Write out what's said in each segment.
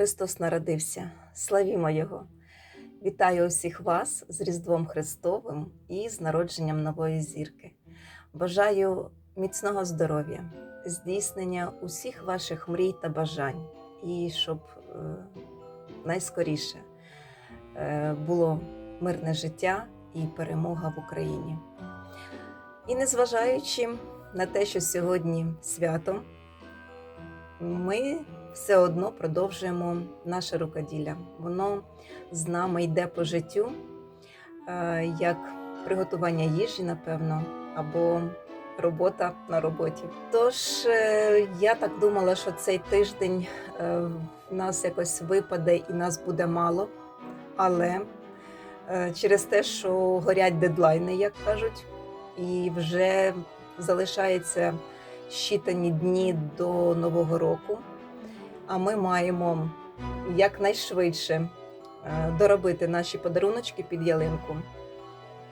Христос народився, славімо Його! Вітаю усіх вас з Різдвом Христовим і з народженням нової зірки. Бажаю міцного здоров'я, здійснення усіх ваших мрій та бажань, і щоб е, найскоріше е, було мирне життя і перемога в Україні. І незважаючи на те, що сьогодні свято, ми все одно продовжуємо наше рукоділля. Воно з нами йде по життю, е, як приготування їжі, напевно, або робота на роботі. Тож е, я так думала, що цей тиждень е, в нас якось випаде і нас буде мало, але через те, що горять дедлайни, як кажуть, і вже залишається щитані дні до Нового року. А ми маємо якнайшвидше е, доробити наші подаруночки під ялинку.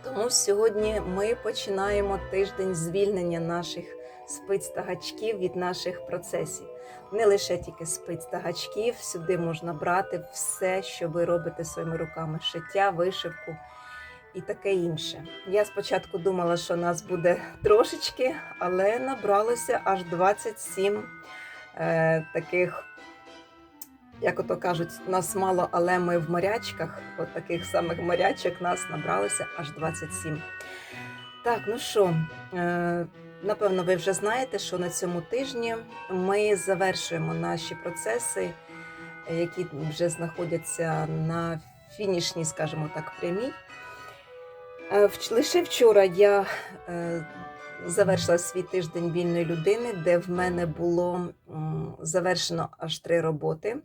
Тому сьогодні ми починаємо тиждень звільнення наших спиць та гачків від наших процесів. Не лише тільки спиць та гачків, сюди можна брати все, що ви робите своїми руками: шиття, вишивку і таке інше. Я спочатку думала, що нас буде трошечки, але набралося аж 27 е, таких, як ото кажуть, нас мало, але ми в морячках. От таких самих морячок нас набралося аж 27. Так, ну що, е, напевно, ви вже знаєте, що на цьому тижні ми завершуємо наші процеси, які вже знаходяться на фінішній, скажімо так, прямій. Е, Лише вчора я е, завершила свій тиждень вільної людини, де в мене було завершено аж три роботи.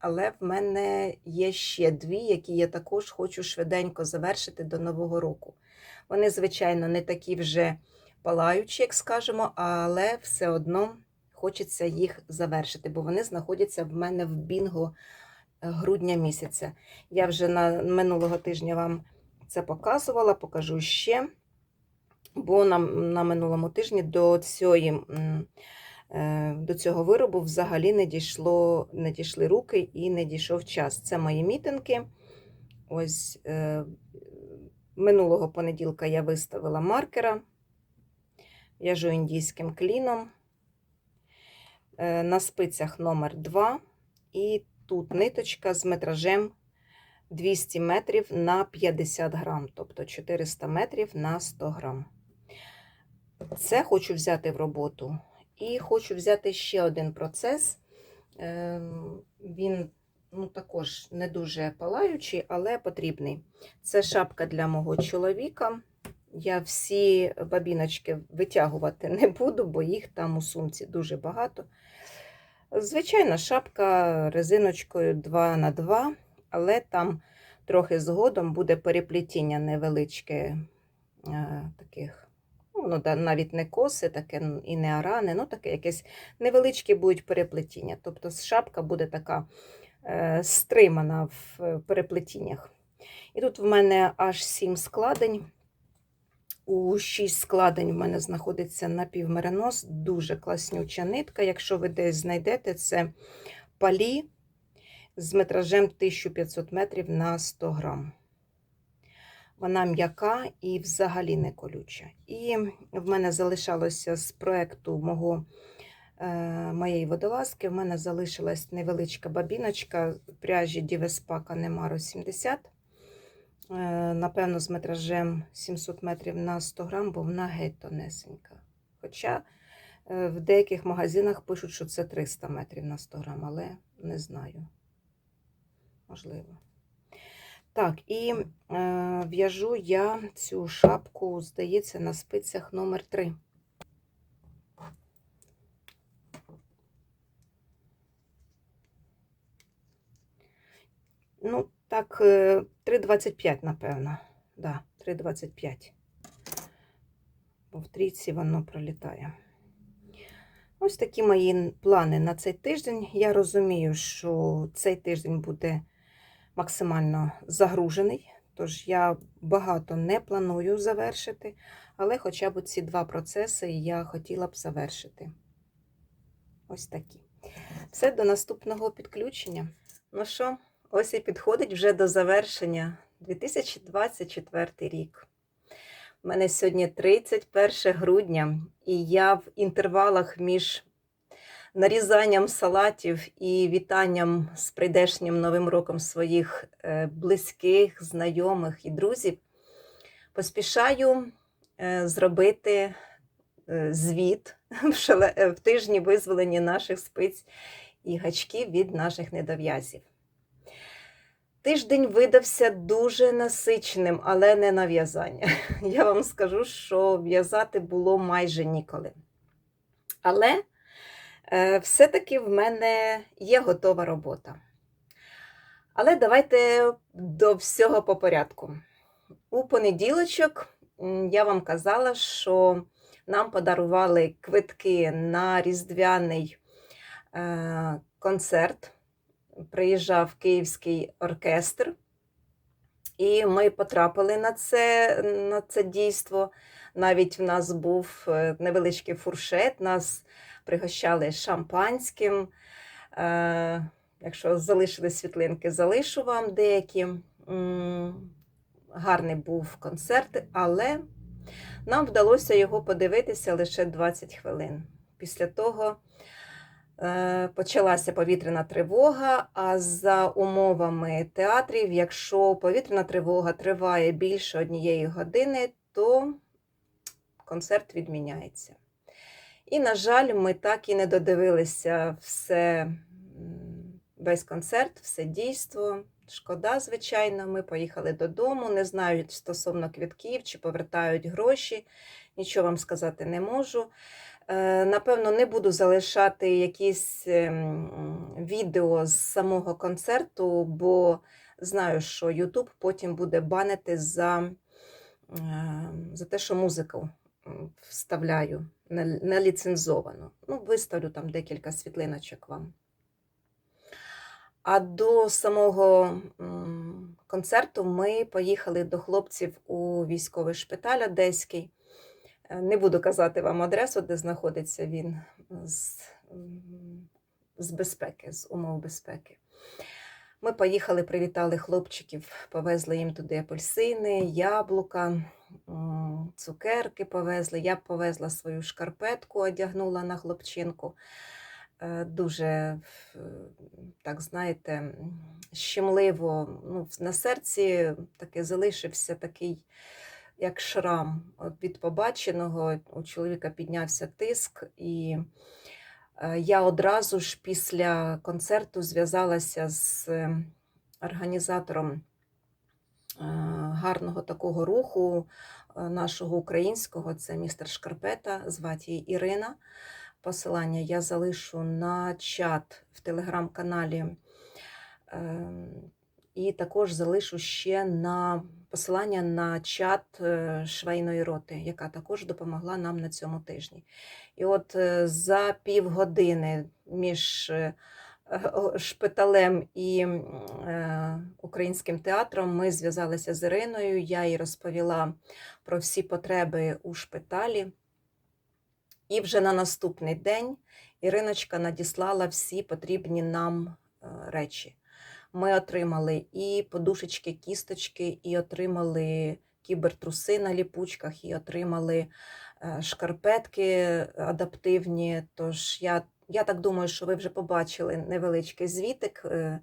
Але в мене є ще дві, які я також хочу швиденько завершити до Нового року. Вони, звичайно, не такі вже палаючі, як скажемо, але все одно хочеться їх завершити, бо вони знаходяться в мене в бінго е, грудня місяця. Я вже на минулого тижня вам це показувала, покажу ще. Бо на, на минулому тижні до, цієї, до цього виробу взагалі не, дійшло, не дійшли руки і не дійшов час. Це мої мітинги. Ось е, минулого понеділка я виставила маркера, в'яжу індійським кліном. Е, на спицях номер 2 і тут ниточка з метражем 200 метрів на 50 грам, тобто 400 метрів на 100 грам. Це хочу взяти в роботу. І хочу взяти ще один процес. Ем, Він ну, також не дуже палаючий, але потрібний. Це шапка для мого чоловіка. Я всі бабіночки витягувати не буду, бо їх там у сумці дуже багато. Звичайна шапка резиночкою 2 на 2 але там трохи згодом буде переплетіння невеличке е, таких, воно навіть не коси, таке і не арани, ну таке якесь невеличкі будуть переплетіння. Тобто шапка буде така е, стримана в е, переплетіннях. І тут в мене аж 7 складень. У 6 складень в мене знаходиться напівмеринос, дуже класнюча нитка. Якщо ви десь знайдете, це палі з метражем 1500 метрів на 100 грам. Вона м'яка і взагалі не колюча. І в мене залишалося з проєкту мого, е, моєї водолазки, в мене залишилась невеличка бабіночка пряжі Дівеспака Немаро 70. Е, напевно, з метражем 700 метрів на 100 грам, бо вона геть тонесенька. Хоча е, в деяких магазинах пишуть, що це 300 метрів на 100 грам, але не знаю. Можливо. Так, і е, в'яжу я цю шапку, здається, на спицях номер 3. Ну, так, е, 3,25, напевно. Да, 3,25. Бо в трійці воно пролітає. Ось такі мої плани на цей тиждень. Я розумію, що цей тиждень буде максимально загружений, тож я багато не планую завершити, але хоча б ці два процеси я хотіла б завершити. Ось такі. Все до наступного підключення. Ну що, ось і підходить вже до завершення 2024 рік. У мене сьогодні 31 грудня, і я в інтервалах між нарізанням салатів і вітанням з прийдешнім новим роком своїх е, близьких, знайомих і друзів поспішаю е, зробити е, звіт в тижні визволення наших спиць і гачків від наших недов'язів. Тиждень видався дуже насиченим, але не на в'язання. Я вам скажу, що в'язати було майже ніколи. Але все-таки в мене є готова робота. Але давайте до всього по порядку. У понеділочок я вам казала, що нам подарували квитки на різдвяний е, концерт. Приїжджав Київський оркестр, і ми потрапили на це, на це дійство. Навіть в нас був е, невеличкий фуршет, нас пригощали шампанським. Е, Якщо залишили світлинки, залишу вам деякі. Гарний був концерт, але нам вдалося його подивитися лише 20 хвилин. Після того е, почалася повітряна тривога. А за умовами театрів, якщо повітряна тривога триває більше однієї години, то концерт відміняється. І, на жаль, ми так і не додивилися все, весь концерт, все дійство. Шкода, звичайно, ми поїхали додому. Не знаю стосовно квітків, чи повертають гроші. Нічого вам сказати не можу. Е, Напевно, не буду залишати якісь ем, відео з самого концерту, бо знаю, що YouTube потім буде банити за, е, за те, що музику вставляю не- неліцензовану. Ну, виставлю там декілька світлиночок вам. А до самого концерту ми поїхали до хлопців у військовий шпиталь Одеський. Е, Не буду казати вам адресу, де знаходиться він з, з безпеки, з умов безпеки. Ми поїхали, привітали хлопчиків, повезли їм туди апельсини, яблука, цукерки повезли. Я повезла свою шкарпетку, одягнула на хлопчинку. Е, Дуже, так знаєте, щемливо. Ну, на серці таки залишився такий як шрам від побаченого. У чоловіка піднявся тиск, і е, я одразу ж після концерту зв'язалася з е, організатором гарного такого руху нашого українського. Це містер Шкарпета, звати Ірина. Посилання я залишу на чат в телеграм-каналі. Ем, І також залишу ще на посилання на чат е, швейної роти, яка також допомогла нам на цьому тижні. І от е, за півгодини між е, шпиталем і е, українським театром ми зв'язалися з Іриною. Я їй розповіла про всі потреби у шпиталі. І вже на наступний день Іриночка надіслала всі потрібні нам е, речі. Ми отримали і подушечки, кісточки, і отримали кібертруси на ліпучках, і отримали е, шкарпетки адаптивні. Тож я, я так думаю, що ви вже побачили невеличкий звітик е,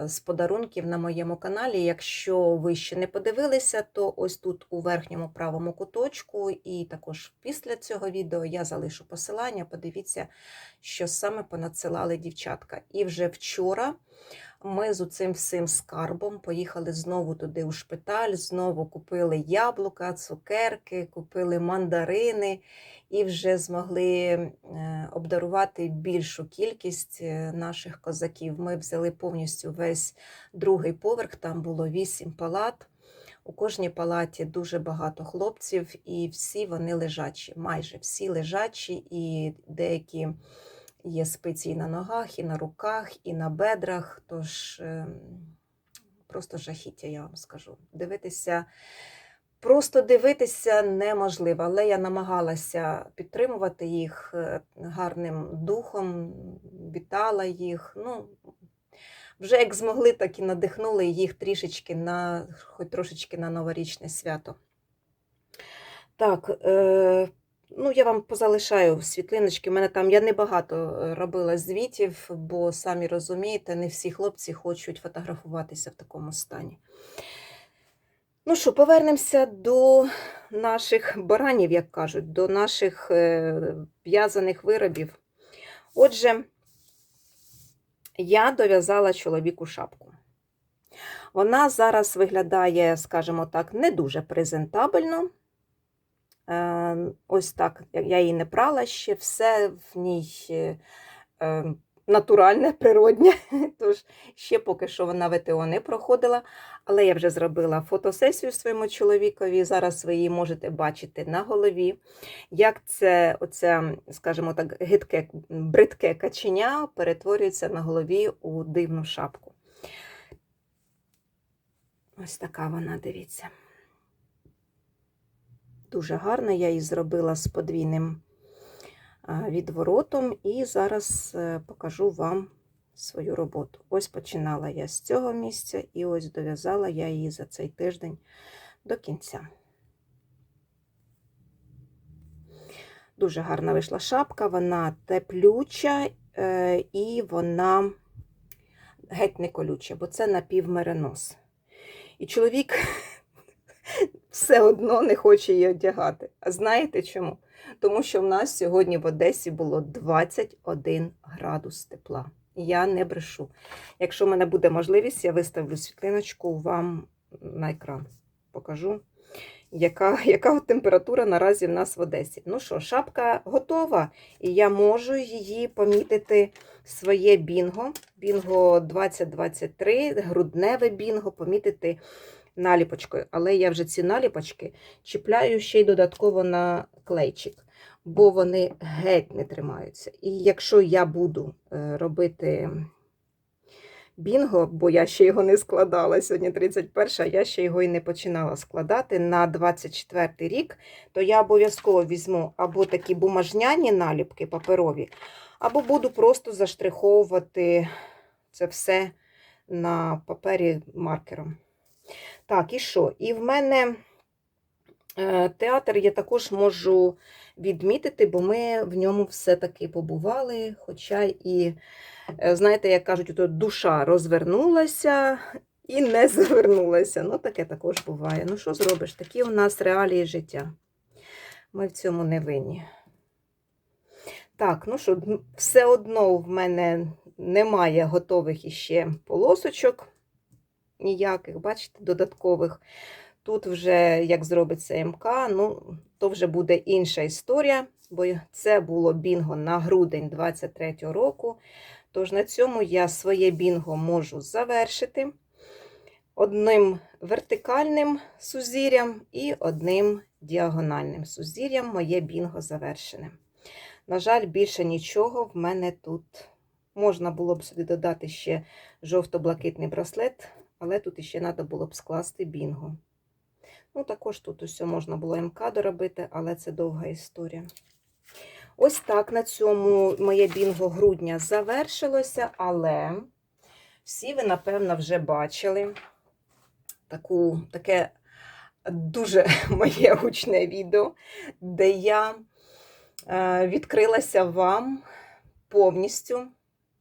е, з подарунків на моєму каналі. Якщо ви ще не подивилися, то ось тут у верхньому правому куточку, і також після цього відео я залишу посилання. Подивіться, що саме понадсилали дівчатка. І вже вчора ми з цим всім скарбом поїхали знову туди у шпиталь, знову купили яблука, цукерки, купили мандарини і вже змогли е, обдарувати більшу кількість е, наших козаків. Ми взяли повністю весь другий поверх, там було вісім палат. У кожній палаті дуже багато хлопців, і всі вони лежачі, майже всі лежачі, і деякі є спиці і на ногах, і на руках, і на бедрах. Тож ем, просто жахіття, я вам скажу. Дивитися, просто дивитися неможливо, але я намагалася підтримувати їх е, гарним духом, вітала їх. Ну, вже як змогли, так і надихнули їх трішечки на, хоч трошечки на новорічне свято. Так, е, ну я вам позалишаю світлиночки. У мене там я небагато е, робила звітів, бо самі розумієте, не всі хлопці хочуть фотографуватися в такому стані. Ну що, повернемося до наших баранів, як кажуть, до наших е, в'язаних виробів. Отже, я дов'язала чоловіку шапку. Вона зараз виглядає, скажімо так, не дуже презентабельно. Е, Ось так, я її не прала ще, все в ній е, е, натуральне, природнє. Тож ще поки що вона ВТО не проходила. Але я вже зробила фотосесію своєму чоловікові. Зараз ви її можете бачити на голові. Як це, оце, скажімо так, гидке, бридке каченя перетворюється на голові у дивну шапку. Ось така вона, дивіться. Дуже гарна, я її зробила з подвійним відворотом, і зараз е, покажу вам свою роботу. Ось починала я з цього місця, і ось дов'язала я її за цей тиждень до кінця. Дуже гарна вийшла шапка, вона теплюча е, і вона геть не колюча, бо це напівмеринос. І чоловік все одно не хоче її одягати. А знаєте чому? Тому що в нас сьогодні в Одесі було 21 градус тепла. Я не брешу. Якщо в мене буде можливість, я виставлю світлиночку вам на екран. Покажу, яка, яка температура наразі в нас в Одесі. Ну що, шапка готова, і я можу її помітити своє бінго. Бінго 2023, грудневе бінго, помітити наліпочкою. Але я вже ці наліпочки чіпляю ще й додатково на клейчик, бо вони геть не тримаються. І якщо я буду е, робити бінго, бо я ще його не складала, сьогодні 31, я ще його і не починала складати на 24 рік, то я обов'язково візьму або такі бумажняні наліпки паперові, або буду просто заштриховувати це все на папері маркером. Так, і що? І в мене е, театр я також можу відмітити, бо ми в ньому все-таки побували. Хоча і, е, знаєте, як кажуть, ото душа розвернулася і не завернулася. Ну, таке також буває. Ну, що зробиш? Такі у нас реалії життя. Ми в цьому не винні. Так, ну що, все одно в мене немає готових іще полосочок ніяких, бачите, додаткових. Тут вже, як зробиться МК, ну, то вже буде інша історія, бо це було бінго на грудень 23-го року. Тож на цьому я своє бінго можу завершити одним вертикальним сузір'ям і одним діагональним сузір'ям моє бінго завершене. На жаль, більше нічого в мене тут. Можна було б сюди додати ще жовто-блакитний браслет, але тут іще треба було б скласти бінго. Ну, також тут усе можна було МК доробити, але це довга історія. Ось так на цьому моє бінго грудня завершилося, але всі ви, напевно, вже бачили таку, таке дуже моє гучне відео, де я е, відкрилася вам повністю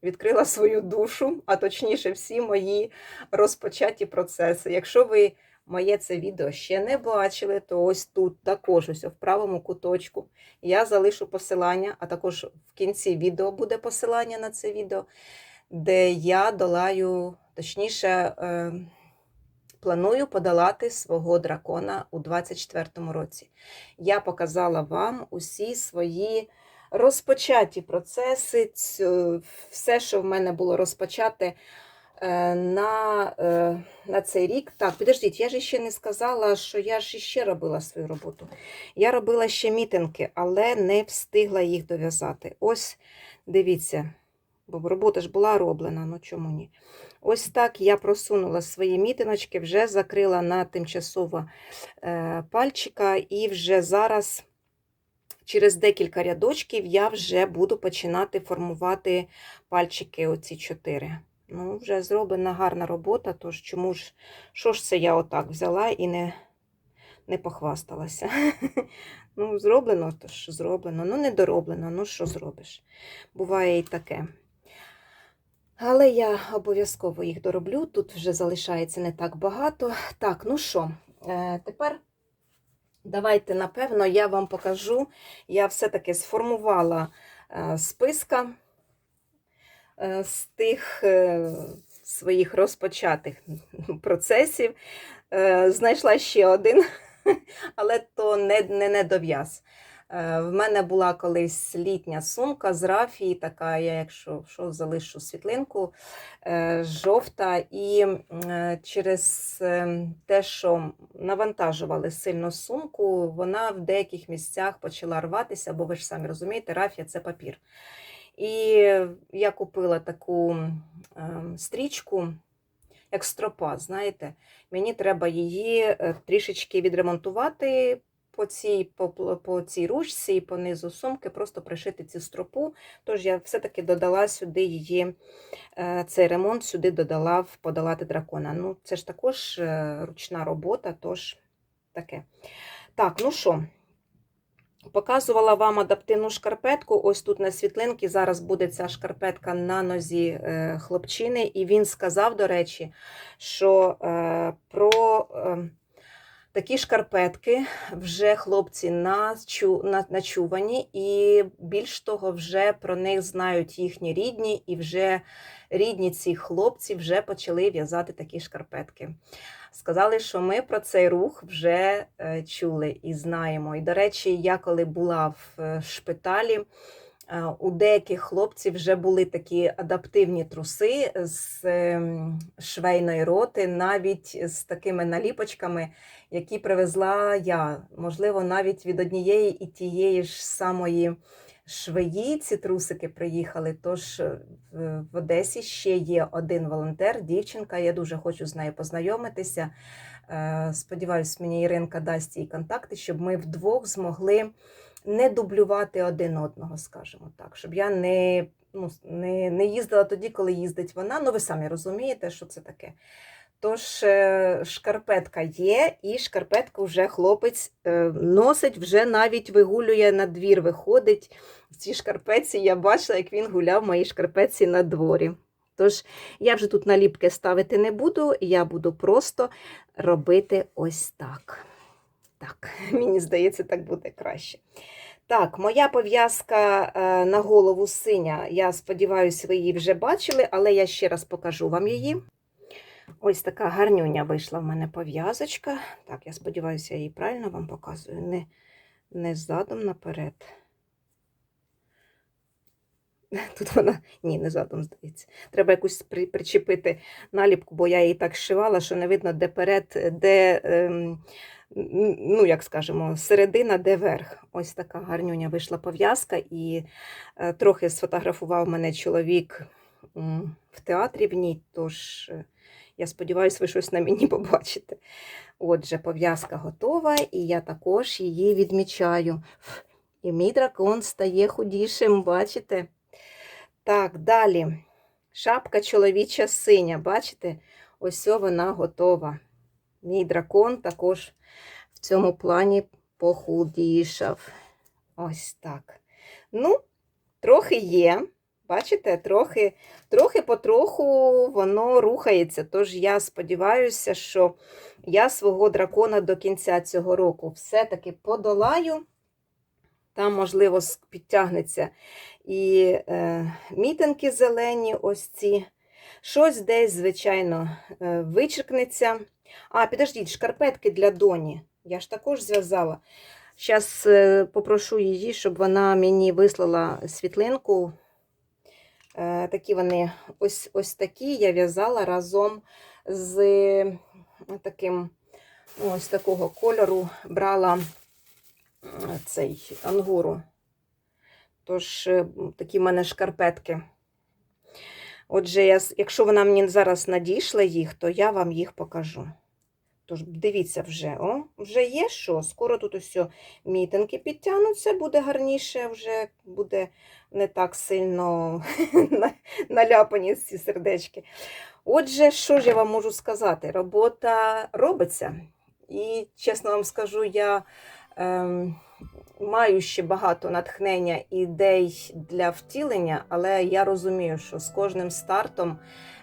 відкрила свою душу, а точніше, всі мої розпочаті процеси. Якщо ви моє це відео ще не бачили, то ось тут також ось в правому куточку я залишу посилання, а також в кінці відео буде посилання на це відео, де я долаю, точніше, е, планую подолати свого дракона у 2024 році. Я показала вам усі свої розпочаті процеси, все, що в мене було розпочате е, на е, на цей рік. Так, підождіть, я ж ще не сказала, що я ж ще робила свою роботу. Я робила ще мітинги, але не встигла їх дов'язати. Ось, дивіться, бо робота ж була роблена, ну чому ні? Ось так я просунула свої мітиночки, вже закрила на тимчасово е, пальчика і вже зараз через декілька рядочків я вже буду починати формувати пальчики, оці чотири. Ну, вже зроблена гарна робота, тож чому ж, що ж це я отак взяла і не, не похвасталася. Ну, зроблено, то зроблено. Ну, не дороблено, ну що зробиш? Буває і таке. Але я обов'язково їх дороблю. Тут вже залишається не так багато. Так, ну що, е, тепер давайте, напевно, я вам покажу. Я все-таки сформувала е, списка е, з тих е, своїх розпочатих процесів. Знайшла ще один, але то не, не недов'яз. Е, В мене була колись літня сумка з рафії, така, я, якщо що, залишу світлинку, е, жовта, і е, через е, те, що навантажували сильно сумку, вона в деяких місцях почала рватися, бо ви ж самі розумієте, рафія це папір. І я купила таку е, стрічку, як стропа, знаєте, мені треба її е, трішечки відремонтувати по цій, по, по цій ручці і по низу сумки, просто пришити цю стропу. Тож я все-таки додала сюди її, е, цей ремонт сюди додала в подолати дракона. Ну, це ж також е, ручна робота, тож таке. Так, ну що, показувала вам адаптивну шкарпетку. Ось тут на світлинці зараз буде ця шкарпетка на нозі е, хлопчини, і він сказав, до речі, що про. Такі шкарпетки вже хлопці на- начувані, і більш того, вже про них знають їхні рідні, і вже рідні ці хлопці вже почали в'язати такі шкарпетки. Сказали, що ми про цей рух вже е, чули і знаємо. І, до речі, я коли була в е, шпиталі, у деяких хлопців вже були такі адаптивні труси з ем, швейної роти, навіть з такими наліпочками, які привезла я. Можливо, навіть від однієї і тієї ж самої швеї ці трусики приїхали. Тож е, в в Одесі ще є один волонтер, дівчинка. Я дуже хочу з нею познайомитися. Е, Сподіваюсь, мені Іринка дасть їй контакти, щоб ми вдвох змогли не дублювати один одного, скажімо так, щоб я не, ну, не, не їздила тоді, коли їздить вона. Ну, ви самі розумієте, що це таке. Тож е, шкарпетка є, і шкарпетку вже хлопець е, носить, вже навіть вигулює на двір, виходить. В цій шкарпетці я бачила, як він гуляв в моїй шкарпетці на дворі. Тож я вже тут наліпки ставити не буду, я буду просто робити ось так. Так, мені здається, так буде краще. Так, моя пов'язка е, на голову синя. Я сподіваюся, ви її вже бачили, але я ще раз покажу вам її. Ось така гарнюня вийшла в мене пов'язочка. Так, я сподіваюся, я її правильно вам показую. Не, не задом наперед. Тут вона, ні, не задом, здається. Треба якусь при, причепити наліпку, бо я її так шивала, що не видно, де перед, де, ем, ну, як скажемо, середина, де верх. Ось така гарнюня вийшла пов'язка, і е, трохи сфотографував мене чоловік в театрі в ній, тож е, я сподіваюся, ви щось на мені побачите. Отже, пов'язка готова, і я також її відмічаю. І мій дракон стає худішим, бачите? Так, далі. Шапка чоловіча синя, бачите? Ось вона готова. Мій дракон також в цьому плані похудішав. Ось так. Ну, трохи є. Бачите, трохи, трохи потроху воно рухається. Тож я сподіваюся, що я свого дракона до кінця цього року все-таки подолаю. Там, можливо, підтягнеться і е, мітинки зелені, ось ці. Щось десь, звичайно, е, вичеркнеться. А, підождіть, шкарпетки для доні. Я ж також зв'язала. Зараз е, попрошу її, щоб вона мені вислала світлинку. Е, такі вони ось, ось такі я в'язала разом з е, таким ось такого кольору брала цей ангуру. Тож е, такі в мене шкарпетки. Отже, я, якщо вона мені зараз надійшла їх, то я вам їх покажу. Тож дивіться вже, о, вже є що. Скоро тут ось мітинги підтягнуться, буде гарніше, вже буде не так сильно наляпані ці сердечки. Отже, що ж я вам можу сказати? Робота робиться. І чесно вам скажу, я маю ще багато натхнення ідей для втілення, але я розумію, що з кожним стартом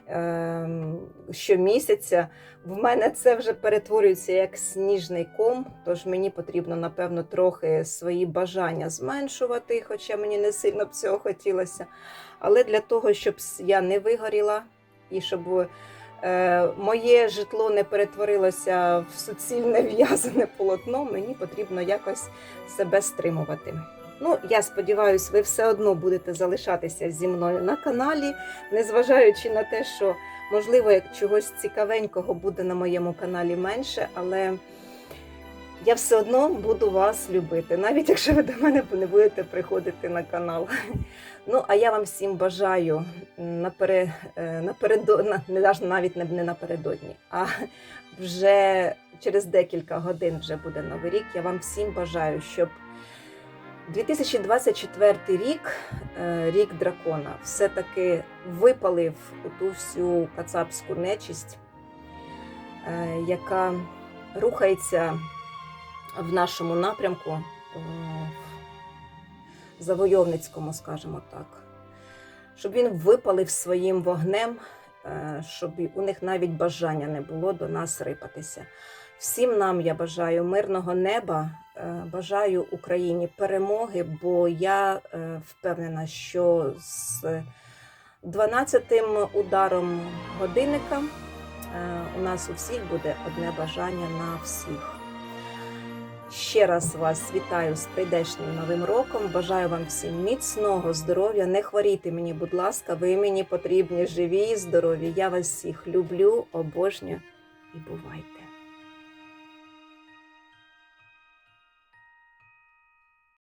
ем, щомісяця в мене це вже перетворюється як сніжний ком, тож мені потрібно, напевно, трохи свої бажання зменшувати, хоча мені не сильно б цього хотілося. Але для того, щоб я не вигоріла і щоб моє житло не перетворилося в суцільне в'язане полотно, мені потрібно якось себе стримувати. Ну, я сподіваюся, ви все одно будете залишатися зі мною на каналі, незважаючи на те, що можливо, як чогось цікавенького буде на моєму каналі менше, але я все одно буду вас любити, навіть якщо ви до мене не будете приходити на канал. Ну, а я вам всім бажаю напере, е, на- навіть не, напередодні, а вже через декілька годин вже буде новий рік. Я вам всім бажаю, щоб 2024 рік, е, рік дракона, все-таки випалив ту всю кацапську нечисть, е, яка рухається в нашому напрямку, е, завойовницькому, скажімо так. Щоб він випалив своїм вогнем, е, щоб у них навіть бажання не було до нас рипатися. Всім нам я бажаю мирного неба, е, бажаю Україні перемоги, бо я впевнена, що з 12-тим ударом годинника у нас у всіх буде одне бажання на всіх. Ще раз вас вітаю з прийдешнім новим роком. Бажаю вам всім міцного здоров'я. Не хворійте мені, будь ласка, ви мені потрібні живі і здорові. Я вас всіх люблю, обожнюю і бувайте.